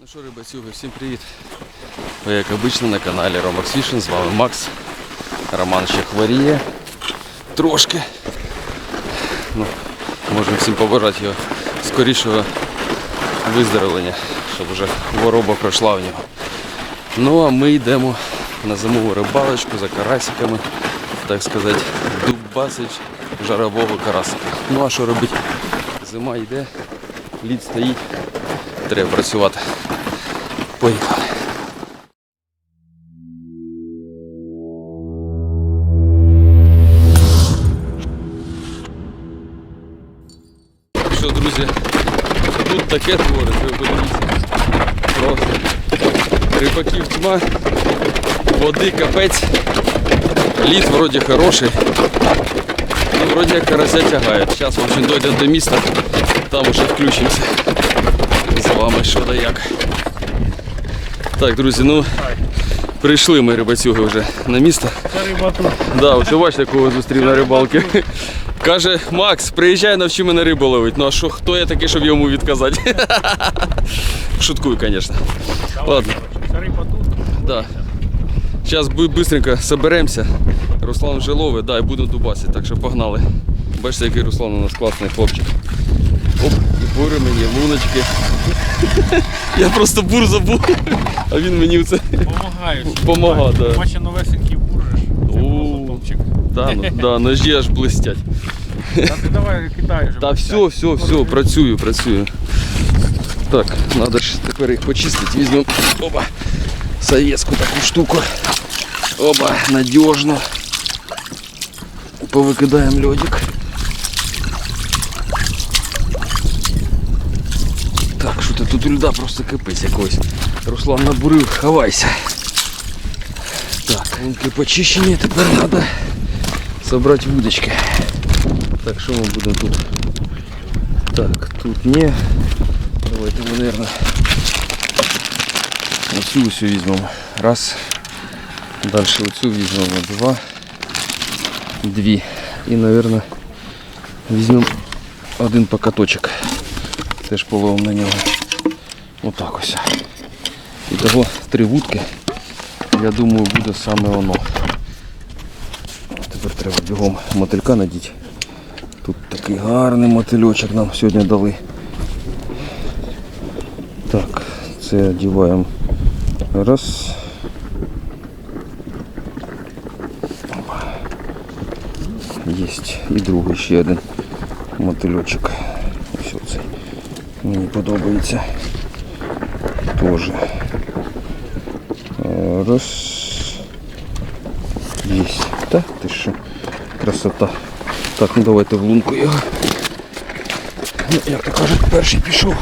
Ну що, рибацюги, всім привіт. Ви як обично на каналі Romax Fishing, з вами Макс. Роман ще хворіє. Трошки. Ну, можемо всім побажати його скорішого виздоровлення, щоб вже хвороба пройшла в нього. Ну а ми йдемо на зимову рибалочку за карасиками, так сказати, дубасить жарового карасика. Ну а що робити? Зима йде, лід стоїть, треба працювати. Поїхали. Що, друзі, тут таке творить, ви подивіться. Просто. Рибаків тьма, води капець, лід вроді хороший. Ну, вроді як карася тягає. Зараз, в до міста, там уже включимося вами що да як. Так, друзі, ну прийшли ми рибацюги вже на місто. Да, ось бачите, кого зустрів на рибалці. Каже, Макс, приїжджай, навчи мене рибу ловити. Ну а що, хто я такий, щоб йому відказати? Шуткую, звісно. Ладно, да. Зараз быстренько соберемося. Руслан вже ловить, да, і будемо дубасити, так що погнали. Бачите, який Руслан у нас класний хлопчик. Оп, і бури мені, луночки. Я просто бур забув, а він мені це Помагаю. Помага, да. Бачу новесенький буржиш. О. топчик. Да, ну, да, ножі аж блистять. Та ти давай кидай вже. Та все, все, все, працюю, працюю. Так, треба ж тепер їх почистити. Візьмемо оба, советську таку штуку. Оба, надіжно. Повикидаємо льодик. тут у льда просто кипить якось. Руслан набурив, ховайся. Так, лунки почищені, тепер треба собрати вудочки. Так, що ми будемо тут? Так, тут не. Давайте ми, наверное, оцю ось візьмемо. Раз. Далі оцю візьмемо два. Дві. І, наверное, візьмемо один покаточок. Теж половимо на нього. Отак ось. І того три вудки. Я думаю, буде саме воно. Тепер треба бігом мотилька надіти. Тут такий гарний мотильочок нам сьогодні дали. Так, це одіваємо. Раз. Єсть. І другий ще один мотильочок. Ось оцей. Мені подобається. Тоже. Раз. Єсть. Та ти що? Красота. Так, ну давайте в лунку його. Ну, як то кажуть, перший пішов.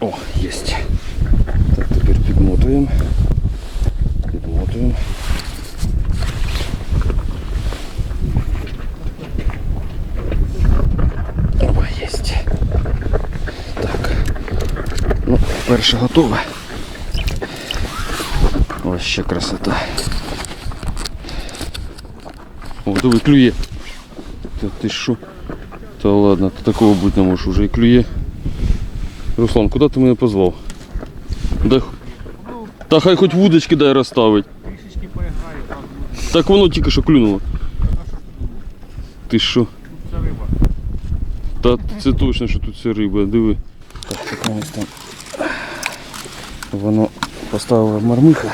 О, єсть. Так, тепер. Підмотуємо. Опа, єсть. Так. Ну, перше готове. Ось ще красота. О, диви, клює. Та ти що? Та ладно, ти такого бути не можеш уже і клює. Руслан, куди ти мене позвав? Дай... х- Та хай хоч вудочки дай розставить. Трішечки поіграю, там Так воно тільки що клюнуло. Ти що? це риба. Та це точно, що тут це риба, диви. Так, ось там. Воно поставила мармиха.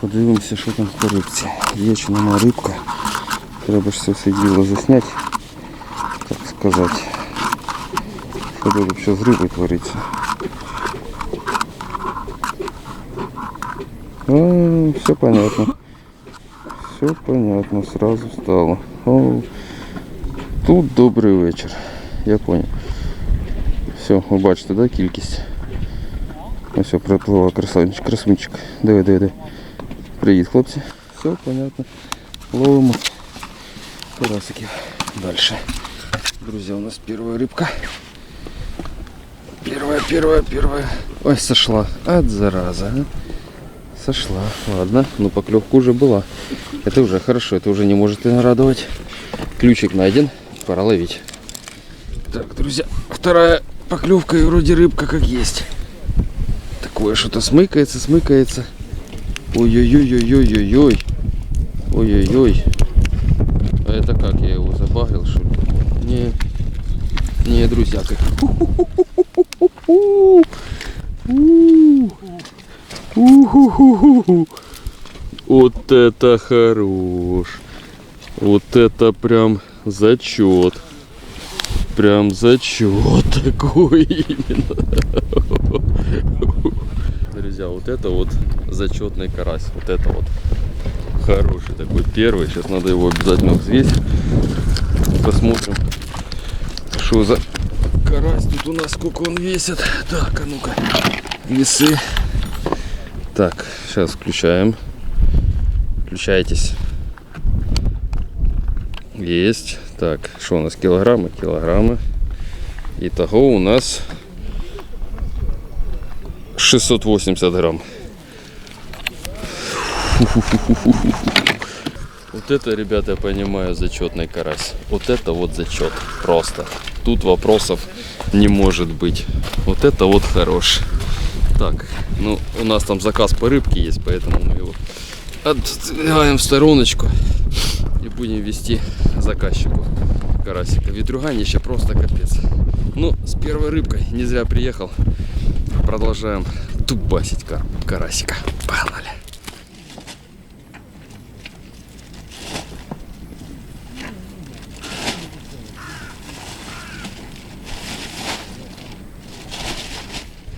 Подивимося, що там по рибці. Є чи нема рибка. Треба ж це все діло засняти, так сказати. Що тут що з рибою твориться. А, все понятно. Все понятно, сразу стало. О, Тут добрий вечір. Я понял. Все, ви бачите, да, кількість. Ось все, приплила красавчик, красунчик. Диви, диви, диви. Привіт, хлопці. Все, понятно. Ловимо карасиків. Дальше. Друзья, у нас первая рыбка. Первая, первая, первая. Ой, сошла. От зараза. а. Сошла. Ладно, ну поклевка уже была. Это уже хорошо, это уже не может и радовать. Ключик найден, пора ловить. Так, друзья, вторая поклевка и вроде рыбка как есть. Такое что-то смыкается, смыкается. Ой-ой-ой-ой-ой-ой-ой. Ой-ой-ой. А это как, я его забагрил, что ли? Не, не, друзья. У-ху-ху-ху-ху. Вот это хорош. Вот это прям зачет. Прям зачет такой именно. Друзья, вот это вот зачетный карась. Вот это вот. Хороший такой первый. Сейчас надо его обязательно взвесить. Посмотрим, что за карась тут у нас, сколько он весит. Так, а ну-ка. Весы. Так, сейчас включаем. Включайтесь. Есть. Так, что у нас? Килограммы? Килограммы. Итого у нас 680 грамм. Вот это, ребята, я понимаю, зачетный карась. Вот это вот зачет. Просто. Тут вопросов не может быть. Вот это вот хорош. Так, ну, у нас там заказ по рыбке есть, поэтому мы его отдвигаем в стороночку и будем вести заказчику карасика. Ветруганище просто капец. Ну, с первой рыбкой не зря приехал. Продолжаем тубасить кар- карасика. Погнали.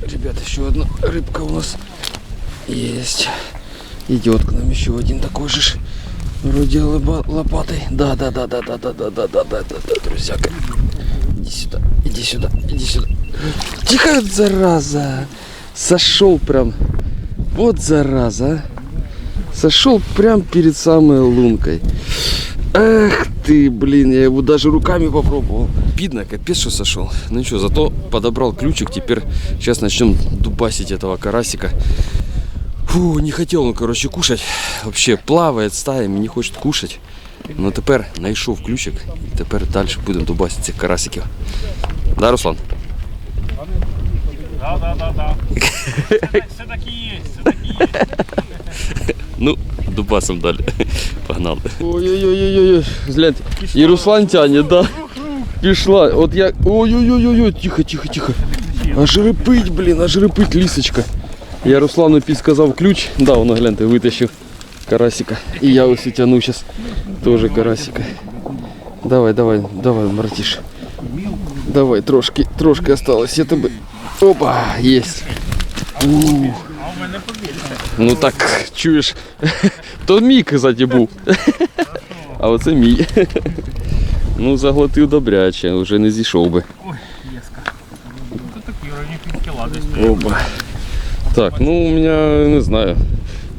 Ребят, еще одна рыбка у нас есть. Идет к нам еще один такой же. Вроде лопатой. Да, да, да, да, да, да, да, да, да, да, да, да, друзья. Иди сюда, иди сюда, иди сюда. Тихо, зараза. Сошел прям. Вот зараза. а. Сошел прям перед самой лункой. Эх ты, блин, я его даже руками попробовал. Видно, капец, что сошел. Ну ничего, зато подобрал ключик. Теперь сейчас начнем дубасить этого карасика. Фу, не хотел он, короче, кушать. Вообще плавает стаями, не хочет кушать. Ну тепер знайшов ключик. І тепер далі будемо дубасити цих карасиків. Да, Руслан? Да, да, да, да. Все таки є, все таки є. Ну, дубасом далі. Погнали. Ой-ой-ой-ой-ой. Гляньте. І Руслан тяне, да. Пішла. От я. Ой-ой-ой-ой, тихо, тихо, тихо. Аж репить, блін, аж репить лісочка. Я Руслану підсказав ключ. Да, воно гляньте, витащив карасика. І я ось і тяну зараз теж карасика. Давай, давай, давай, братиш. Давай, трошки, трошки осталось. Я тебе. Опа, єсть. Ну так, чуєш, то мій, кстати, був. А оце мій. Ну, заглотив добряче, вже не зійшов би. Ой, єска. Рівні десь. Оба. Так, ну у мене не знаю.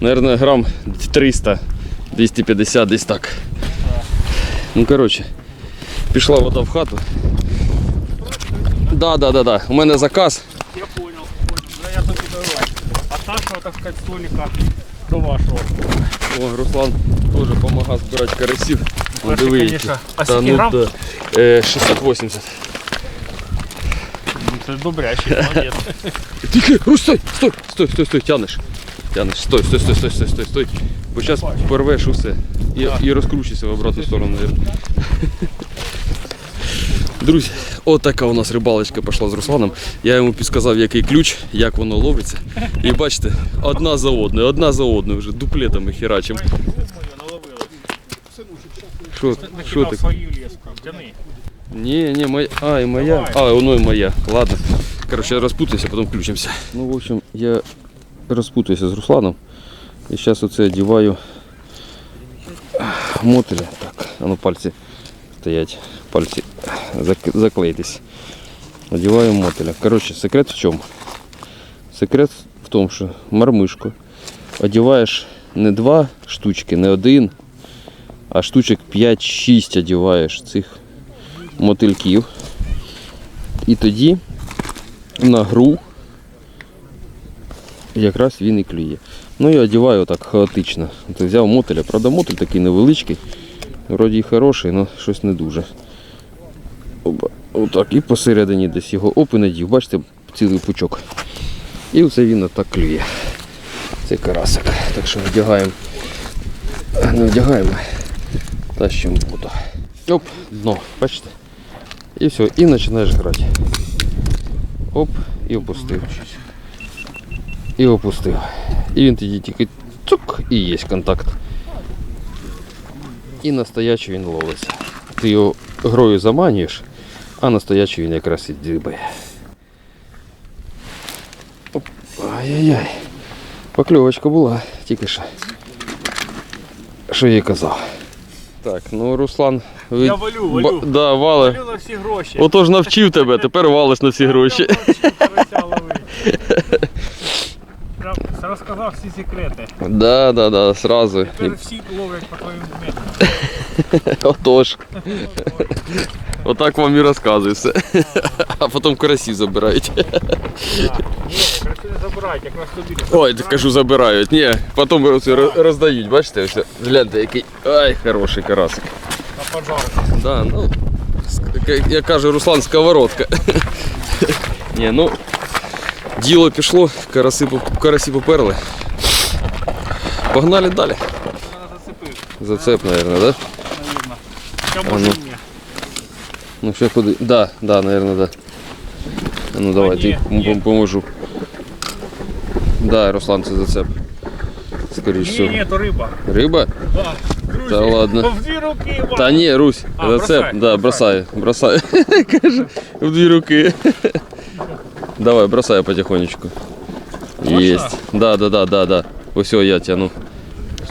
Наверное, грам 300, 250 десь так. Ну, коротше, пішла вода в хату. Да, да, да, да. У мене заказ. Я понял, понял. Да я тобі давай. А Саша, так сказати, столика до вашого. О, Руслан теж допомагав збирати карасів. Ну, Перший, диви, конечно. А Та скільки ну грам? да. Е, 680. Ну, Це добрячий, молодець. Тихо, Русь, стой, стой, стой, стой, стой, тянеш. Тянеш, стой, стой, стой, стой, стой, стой, стой. Бо зараз порвеш усе і, і розкручуйся в обратну сторону. наверное. Друзі, отака у нас рибалочка пішла з Русланом. Я йому підказав, який ключ, як воно ловиться. І бачите, одна за одною, одна за одною вже дуплетами херачим. Що, що ти? Не, не, моя. А, и моя. А, ну и моя. Ладно. Короче, распутайся, потом включимся. Ну, в общем, я распутаюся з Русланом. І зараз оце одіваю мотиля. Так, а ну пальці стоять. Пальці зак- заклеїтесь. Одіваю мотиля. Короче, секрет в чому? Секрет в тому, що мармишку одіваєш не два штучки, не один, а штучок 5-6 одіваєш цих мотильків. І тоді на гру якраз він і клює. Ну і одіваю так хаотично. От взяв мотеля, правда мотель такий невеличкий. Вроді і хороший, але щось не дуже. Отак, і посередині десь його оп надів, бачите, цілий пучок. І оце він отак клює. Це карасик. Так що вдягаємо. Не вдягаємо. Тащимо в воду. Оп, дно, бачите? І все, і починаєш грати. Оп, і опустив. І опустив. І він тоді тільки цук, і є контакт. І настоячий він ловиться. Ти його грою заманюєш, а настоячий він якраз і дзибає. Оп. Ай-яй-яй. Покльовочка була, тільки що. Що я казав. Так, ну Руслан. Ви... Я валю, валю. Ба- Да, вали. Валю на всі гроші. Отож навчив тебе, тепер валиш на всі гроші. Розказав всі секрети. Да, да, да, сразу. Тепер всі ловлять по твоїм методам. Отож. Отак вам і розказую все. А потім карасів забирають. Ні, краси не забирають, якраз тобі. Ой, так кажу, забирають. Ні, потім ось роз- роздають, бачите, ось. Гляньте, який. Ай, хороший карасик. На пожар. Да, ну, ск- як- як каже Руслан, сковородка. Ні, ну, діло пішло, караси, поп- карасі поперли. Погнали далі. Мене зацепив, Зацеп, мабуть, да? навірно. Хоча А може ну. ні. Ну ще куди? Да, да, наверное, да. А Ну давай, ні, ти ні. пом- поможу. Да, Руслан, це зацеп. Скоріш Ні, всього. ні, то риба. Риба? Да. Друзі, Та ладно. В дві руки. Та ні, Русь, А, зацеп, бросай, да, бросай, бросай. Каже, в дві руки. Давай, бросай потихонечку. Можна? Єсть. Да, да, да, да, да. Ось о, я тяну.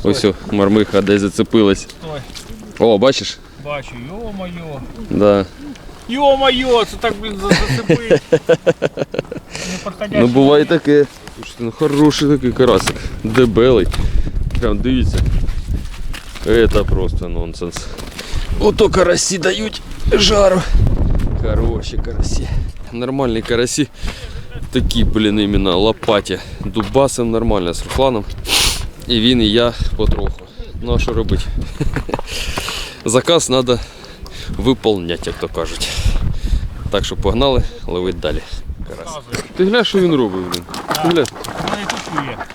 Ось о, мармиха десь зацепилась. Стой, О, бачиш? Бачу, йо-моє. Да. Йо-моє, це так, блін, за- зацепить. Неподходящий Ну буває таке. Ну хороший такий карасик. Дебелий. Прям дивіться. Это просто нонсенс. Ото карасі дають жару. Хороші карасі. Нормальні карасі. Такі, блін, іменно лопаті. Дубасим нормально з Русланом. І він, і я потроху. Ну а що робити? Заказ треба виповняти, як то кажуть. Так що погнали, ловить далі. Карась. Ти глянь, що він робить, блін. Ти глянь.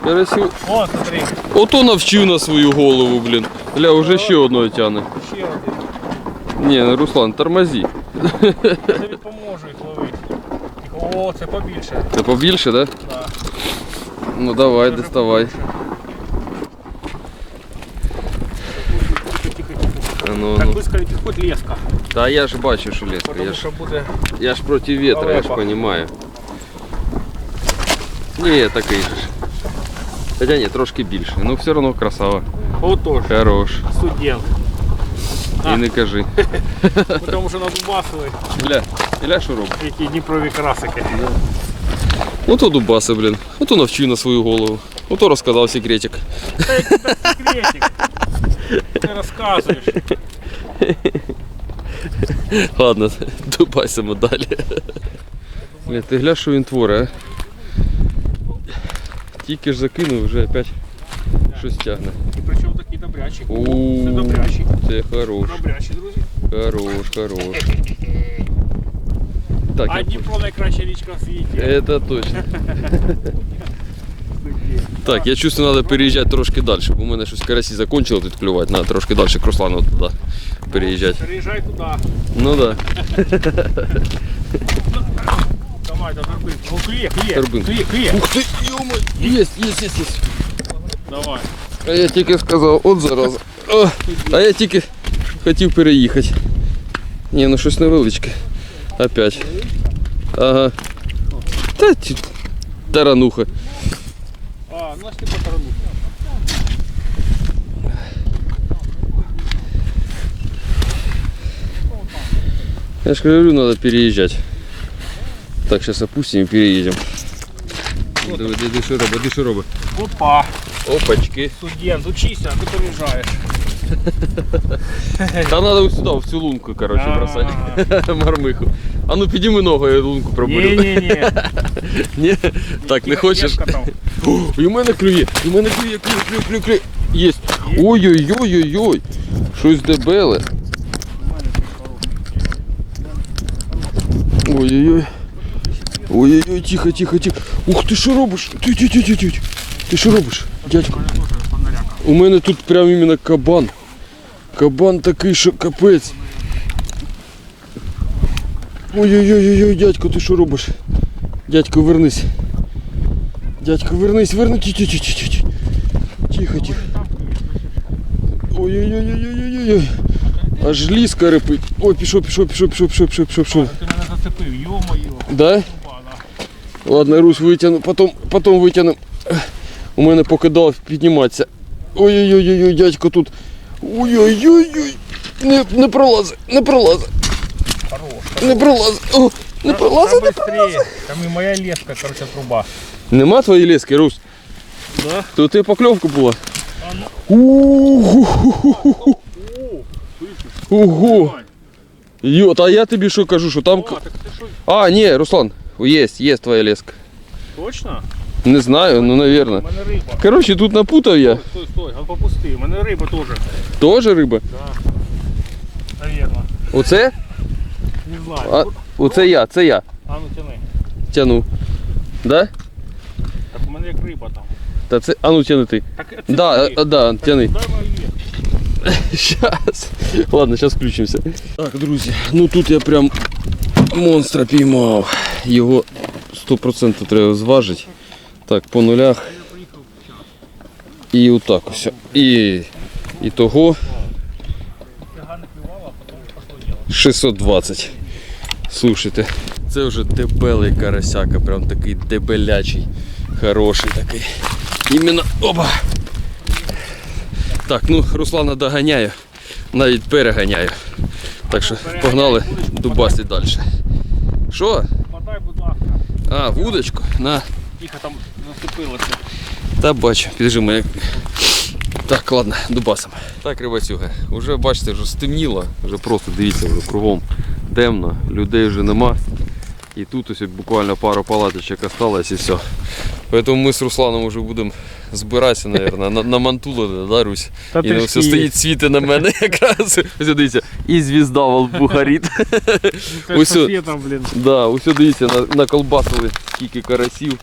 Карасів. О, смотри, Ото навчив на свою голову, блін. Гля, уже ще одного тяне. ще один. Ні, Руслан, тормози. Я тобі поможу їх ловити. О, це побільше. Це побільше, да? Да. Ну давай, Це доставай. побільше. Тихо, тихо, тихо. А ну, Так ну. не підходь леска. Та я ж бачу, що леска. Тому Я ж, що буде я ж проти ветра, я ж розумію. Ні, такий же ж. Хоча ні, трошки більше. Ну все одно красава. отож, Хорош. студент. І не кажи. Тому що надубасили Гля, гля, що робить? які дніпрові красики. Ото дубаси, блін. Ото навчив на свою голову. Ото розказав секретик. Секретик. Ти розказуєш. Ладно, дубасимо далі. Бля, ти гля, що він творить, а? Тільки ж закинув, вже опять щось тягне. І причому такий добрячий. Це добрячий. Це хорош, Добрячий, друзі. хорош, хорош. Так, А я... Дніпро найкраща річка в світі. Это точно. Так, я чувствую, треба переїжджати трошки далі, бо у мене щось карасі закончили тут клювати, треба трошки далі к Руслану туди переїжджати. Переїжджай туди. Ну да. Давай, до торби. О, клює, клює. Клює, клює. Ух ти, йома, єсть, єсть, єсть, єсть. Давай. А я тільки сказав, от зараза. О, а я тільки хотів переїхати. Ні, ну щось невеличке. Опять. Ага. Та тарануха. А, ну ж ти поторону. Я же говорю, надо переезжать. Так, сейчас опустим и переедем. Що робить, диви, що робить. Опа. Опачки. Студент, учися, а ти переїжджаєш. Та треба сюди, в цю лунку, коротше, бросати. Мармиху. А ну підійми ногу, я лунку пробурю. Ні-ні-ні. Ні? Так, не хочеш? О, і в мене клює, і в мене клює, клює, клює, клює, клює. Єсть. Ой-ой-ой-ой-ой. Щось дебеле. Ой-ой-ой. Ой-ой-ой, тихо, тихо, тихо. Ух ти що робиш? Ти, ти, ти, ти, ти. Ти що робиш, дядько? У мене тут прям іменно кабан. Кабан такий, що капець. Ой-ой-ой, дядько, ти що робиш? Дядько, вернись. Дядько, вернись, вернись. Тихо, тихо. Ой-ой-ой-ой-ой-ой. Аж ліска репить. Ой, пішов, пішов, пішов, пішов, пішов, пішов, пішов, пішов. Ти мене зацепив, йо-моє. Да? Ладно, Русь витягну, потом, потом витягну. У мене покидав підніматися. Ой-ой-ой, дядько тут. Ой-ой-ой-ой. Не, не пролазить, не пролазить, не пролазить. О, не пролазить. Та быстрее. Там і моя леска, короче, труба. Нема твоєї лески, Русь? Да? У тебе покльовка була. Ого. Йо, та я тобі що кажу, що там. А, ні, Руслан, є, є твоя леска. точно? Не знаю, ну мене риба. Коротше, тут напутав я. Стой, стой, а попусти. У мене риба теж. Тоже риба. Да. Наверно. Оце? Не знаю. А, оце я, це я. А ну тяни. Тяну. Да? Так у мене як риба там. Та це. А ну тяни ти. Так, це Да, ти. а, да, тяни. Мою леску. Щас. Ладно, зараз включимося. Так, друзі, ну тут я прям монстра піймав. Його 100% треба зважити. Так, по нулях. І отак ось. І, і того Фига не клювала, а потім пошло діло. 620. Слушайте, це вже дебелий карасяка, прям такий дебелячий, хороший такий. Іменно. Оба! Так, ну Руслана доганяю, навіть переганяю. Так що погнали дубасти далі. Що? Подай, будь ласка. А, вудочку? На. Тихо там зацепилося. Та бачу, підожди мене. Так, ладно, дубасом. Так, рибацюга, вже бачите, вже стемніло, вже просто дивіться, вже кругом темно, людей вже нема. І тут ось буквально пару палаточок осталось і все. Поэтому ми з Русланом вже будемо збиратися, мабуть, на, на мантулу, да, Русь? Та І ну, все стоїть світи на мене якраз. Ось дивіться, і звізда в лбу горить. Це Ось ж сусідом, блін. Да, ось дивіться, на, наколбасили скільки карасів.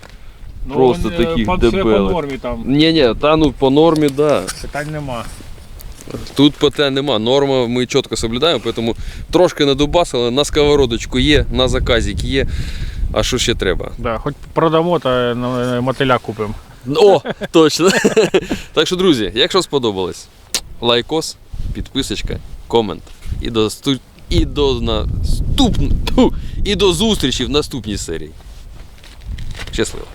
Ну, Просто он, е, таких по- все по дебелих. нормі там. Ні, ні, та ну по нормі, да. Питань нема. Тут питань нема. Норма ми чітко соблюдаємо, тому трошки надубасили, на сковородочку є, на заказик є. А що ще треба? Да, хоч продамо та е, мотиля купимо. О, точно. так що, друзі, якщо сподобалось, лайкос, підписочка, комент. І до, сту... і до наступ... І до зустрічі в наступній серії. Щасливо!